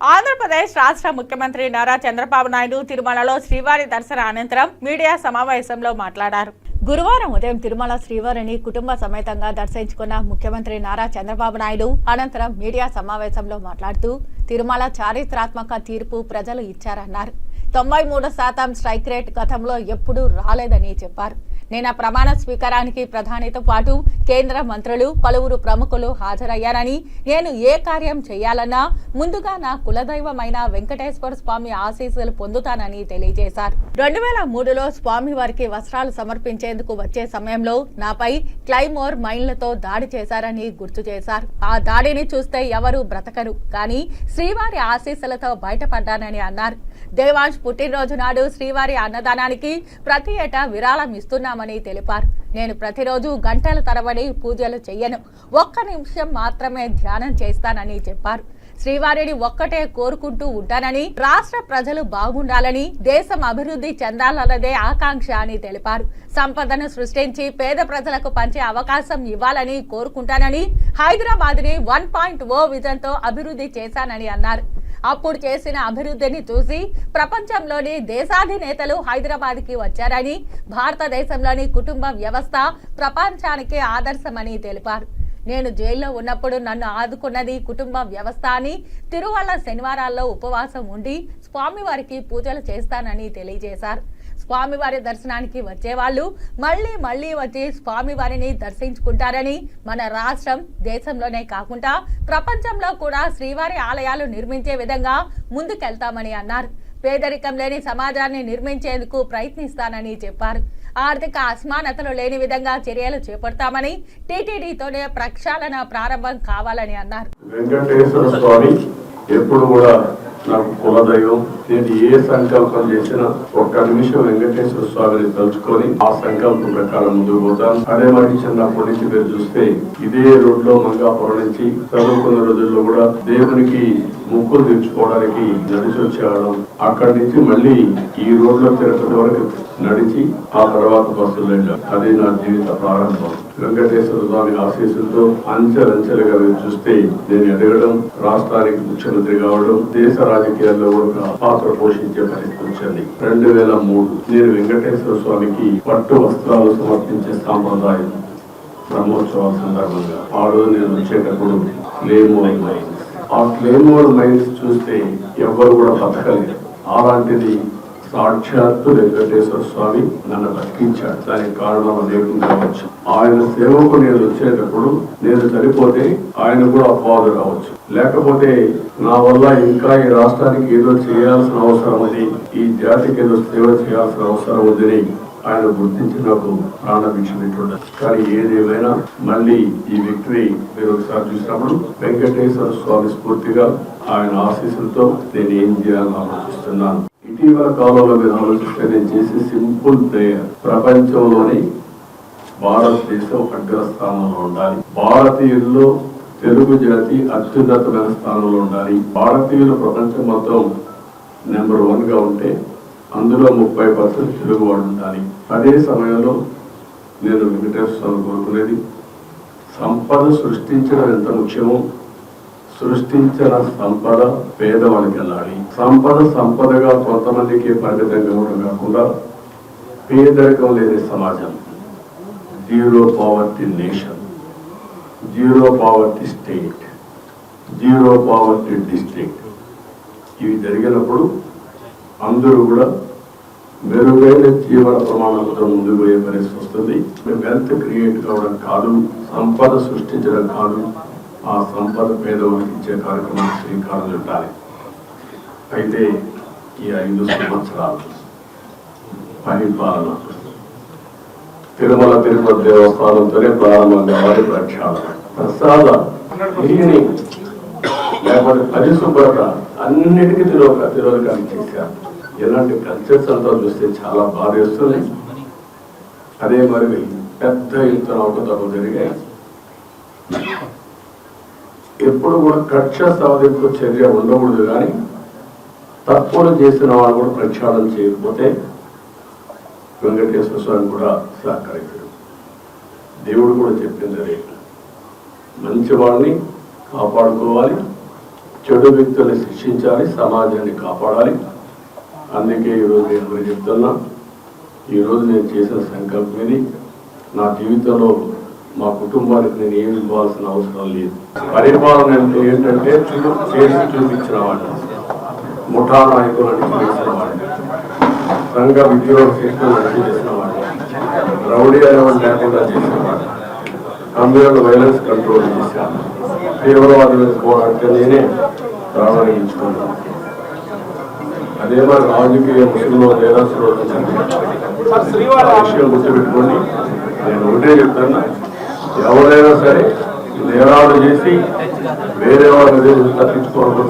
ఆంధ్రప్రదేశ్ రాష్ట్ర ముఖ్యమంత్రి నారా చంద్రబాబు నాయుడు తిరుమలలో శ్రీవారి దర్శన అనంతరం మీడియా సమావేశంలో మాట్లాడారు. గురువారం ఉదయం తిరుమల శ్రీవారిని కుటుంబ సమేతంగా దర్శించుకున్న ముఖ్యమంత్రి నారా చంద్రబాబు నాయుడు అనంతరం మీడియా సమావేశంలో మాట్లాడుతూ తిరుమల చారిత్రాత్మక తీర్పు ప్రజలు ఇచ్చారన్నారు. తొంభై మూడు శాతం స్ట్రైక్ రేట్ గతంలో ఎప్పుడూ రాలేదని చెప్పారు. నిన్న ప్రమాణ స్వీకారానికి ప్రధానితో పాటు కేంద్ర మంత్రులు పలువురు ప్రముఖులు హాజరయ్యారని నేను ఏ కార్యం చేయాలన్నా ముందుగా నా కులదైవమైన వెంకటేశ్వర స్వామి ఆశీస్సులు పొందుతానని తెలియజేశారు. రెండు వేల మూడులో స్వామి వారికి వస్త్రాలు సమర్పించేందుకు వచ్చే సమయంలో నాపై క్లైమోర్ మైన్లతో దాడి చేశారని గుర్తు చేశారు. ఆ దాడిని చూస్తే ఎవరు బ్రతకరు కానీ శ్రీవారి ఆశీస్సులతో బయటపడ్డానని అన్నారు. దేవాంశ్ పుట్టినరోజు నాడు శ్రీవారి అన్నదానానికి ప్రతి ఏటా విరాళం ఇస్తున్నామని తెలిపారు. నేను ప్రతిరోజు గంటల తరబడి పూజలు చెయ్యను. ఒక్క నిమిషం మాత్రమే ధ్యానం చేస్తానని చెప్పారు. శ్రీవారిని ఒక్కటే కోరుకుంటూ ఉంటానని రాష్ట్ర ప్రజలు బాగుండాలని దేశం అభివృద్ధి చెందాలన్నదే ఆకాంక్ష అని తెలిపారు. సంపదను సృష్టించి పేద ప్రజలకు పంచే అవకాశం ఇవ్వాలని కోరుకుంటానని హైదరాబాద్ని వన్ పాయింట్ ఓ విజన్తో అభివృద్ధి చేశానని అన్నారు. అప్పుడు చేసిన అభివృద్ధిని చూసి ప్రపంచంలోని దేశాధినేతలు హైదరాబాద్కి వచ్చారని భారతదేశంలోని కుటుంబ వ్యవస్థ ప్రపంచానికి ఆదర్శమని తెలిపారు. నేను జైల్లో ఉన్నప్పుడు నన్ను ఆదుకున్నది కుటుంబ వ్యవస్థ అని తిరువల్ల శనివారాల్లో ఉపవాసం ఉండి స్వామివారికి పూజలు చేస్తానని తెలియజేశారు. స్వామివారి దర్శనానికి వచ్చేవాళ్ళు మళ్ళీ మళ్ళీ వచ్చి స్వామివారిని దర్శించుకుంటారని మన రాష్ట్రం దేశంలోనే కాకుండా ప్రపంచంలో కూడా శ్రీవారి ఆలయాలు నిర్మించే విధంగా ముందుకెళ్తామని అన్నారు. పేదరికం లేని సమాజాన్ని నిర్మించేందుకు ప్రయత్నిస్తానని చెప్పారు. ఆర్థిక అసమానతలు లేని విధంగా చర్యలు చేపడతామని టీటీడీతోనే ప్రక్షాళన ప్రారంభం కావాలని అన్నారు. వెంకటేశ్వర స్వామి ఎప్పుడు కూడా నాకు కులదైవం. నేను ఏ సంకల్పం చేసినా ఒక్క నిమిషం వెంకటేశ్వర స్వామిని తలుచుకొని ఆ సంకల్పం ప్రకారం ముందుకు పోతాను. అదే మరి చిన్నప్పటి నుంచి మీరు చూస్తే ఇదే రోడ్లో మంగాపురం నుంచి చదువుకున్న రోజుల్లో కూడా దేవునికి ముక్కులు తీర్చుకోవడానికి నడిచి వచ్చేవాళ్ళం. అక్కడి నుంచి మళ్ళీ ఈ రోడ్లో తిరుపతి వరకు నడిచి ఆ తర్వాత బస్సులు వెళ్ళాం. అదే నా జీవిత ప్రారంభం. వెంకటేశ్వర స్వామి ఆశీస్సులతో అంచెలంచెలుగా మీరు చూస్తే నేను ఎదగడం రాష్ట్రానికి ముఖ్యమంత్రి కావడం దేశ రాజకీయాల్లో కూడా పాత్ర పోషించే పరిస్థితి వచ్చింది. రెండు వేల మూడు నేను వెంకటేశ్వర స్వామికి పట్టు వస్త్రాలు సమర్పించే సాంప్రదాయం బ్రహ్మోత్సవాల సందర్భంగా. ఆ రోజు నేను వచ్చేటప్పుడు క్లేమోర్ మైన్స్. ఆ క్లేమోర్ మైన్స్ చూస్తే ఎవరు కూడా బతకలేదు అలాంటిది సాక్షాత్తు వెంకటేశ్వర స్వామి నన్ను బతికించాడు. దానికి కారణం అనేకం కావచ్చు. ఆయన సేవకు నేను వచ్చేటప్పుడు నేను చనిపోతే ఆయన కూడా అపవాదు కావచ్చు. లేకపోతే నా వల్ల ఇంకా ఈ రాష్ట్రానికి ఏదో చేయాల్సిన అవసరం ఉంది. ఈ జాతికి ఏదో సేవ చేయాల్సిన అవసరం ఉందని ఆయన గుర్తించి నాకు ప్రాణభిక్షినట్టుండదు కానీ ఏదేమైనా మళ్ళీ ఈ విక్టరీ మీరు ఒకసారి చూసినప్పుడు వెంకటేశ్వర స్వామి స్ఫూర్తిగా ఆయన ఆశీస్సులతో నేను ఏం చేయాలని ఆలోచిస్తున్నాను. ఇటీవల కాలంలో మీరు ఆలోచిస్తే నేను చేసే సింపుల్ ప్రేయర్. ప్రపంచంలోని భారతదేశం అగ్రస్థానంలో ఉండాలి. భారతీయుల్లో తెలుగు జాతి అత్యున్నతమైన స్థానంలో ఉండాలి. భారతీయులు ప్రపంచం మొత్తం నెంబర్ వన్గా ఉంటే అందులో ముప్పై పర్సెంట్ తెలుగు ఉండాలి. అదే సమయంలో నేను వెంకటేశ్వర స్వామి కోరుకునేది సంపద సృష్టించడం ఎంత ముఖ్యమో సృష్టించిన సంపద పేదవానికి వెళ్ళాలి సంపద సంపదగా కొంతమందికి పరిమితం కావడం కాకుండా పేదరికం లేని సమాజం. Zero poverty nation. Zero poverty state. Zero poverty district. ఇవి జరిగినప్పుడు అందరూ కూడా మెరుగైన జీవన ప్రమాణాలతో ముందుకు పోయే పరిస్థితి వస్తుంది. వెల్త్ క్రియేట్ కావడం కాదు సంపద సృష్టించడం కాదు. ఆ సంపద పేదవానికి ఇచ్చే కార్యక్రమం శ్రీకారం చుట్టాలి. అయితే ఈ ఐదు సంవత్సరాలు పరిపాలన తిరుమల తిరుపతి దేవస్థానంతోనే ప్రారంభం కావాలి ప్రక్షాళన. ప్రసాద దీనిని లేకపోతే పరిశుభ్రత అన్నిటికీ తిరోక తిరోధకాన్ని చేశారు. ఇలాంటి కల్చర్స్ అంతా చూస్తే చాలా బాధ వేస్తున్నాయి. అదే మరి పెద్ద ఎత్తున అవకతవకలు జరిగాయి. ఎప్పుడు కూడా కక్ష సాధింపు చర్య ఉండకూడదు కానీ తప్పులు చేసిన వాళ్ళు కూడా ప్రక్షాళన చేయకపోతే వెంకటేశ్వర స్వామి కూడా సహకరించాడు. దేవుడు కూడా చెప్పింది అదే మంచి వాళ్ళని కాపాడుకోవాలి చెడు వ్యక్తుల్ని శిక్షించాలి సమాజాన్ని కాపాడాలి. అందుకే ఈరోజు నేను కూడా చెప్తున్నా ఈరోజు నేను చేసిన సంకల్పం ఇది. నా జీవితంలో మా కుటుంబానికి నేను ఏమి ఇవ్వాల్సిన అవసరం లేదు. పరిపాలన అంటే ఏంటంటే చూ- చేసి చూపించిన వాడిని ముఠా నాయకులను చేసిన వాడిని విద్యోగ విద్రోహ శక్తులను చేసిన వాడిని రౌడీ అనేవాడు లేకుండా చేసిన వాడిని కమ్యూనల్ వైలెన్స్ కంట్రోల్ చేశాను తీవ్రవాదులకు పోరాడితే నేనే ప్రారంభించుకున్నాను అదే మరి రాజకీయ ముసుగులో నేరస్తులు విషయం గుర్తుపెట్టుకోండి. నేను ఒకటే చెప్తాను ఎవరైనా సరే నేరాలు చేసి వేరే వాళ్ళ తప్పించుకోవడం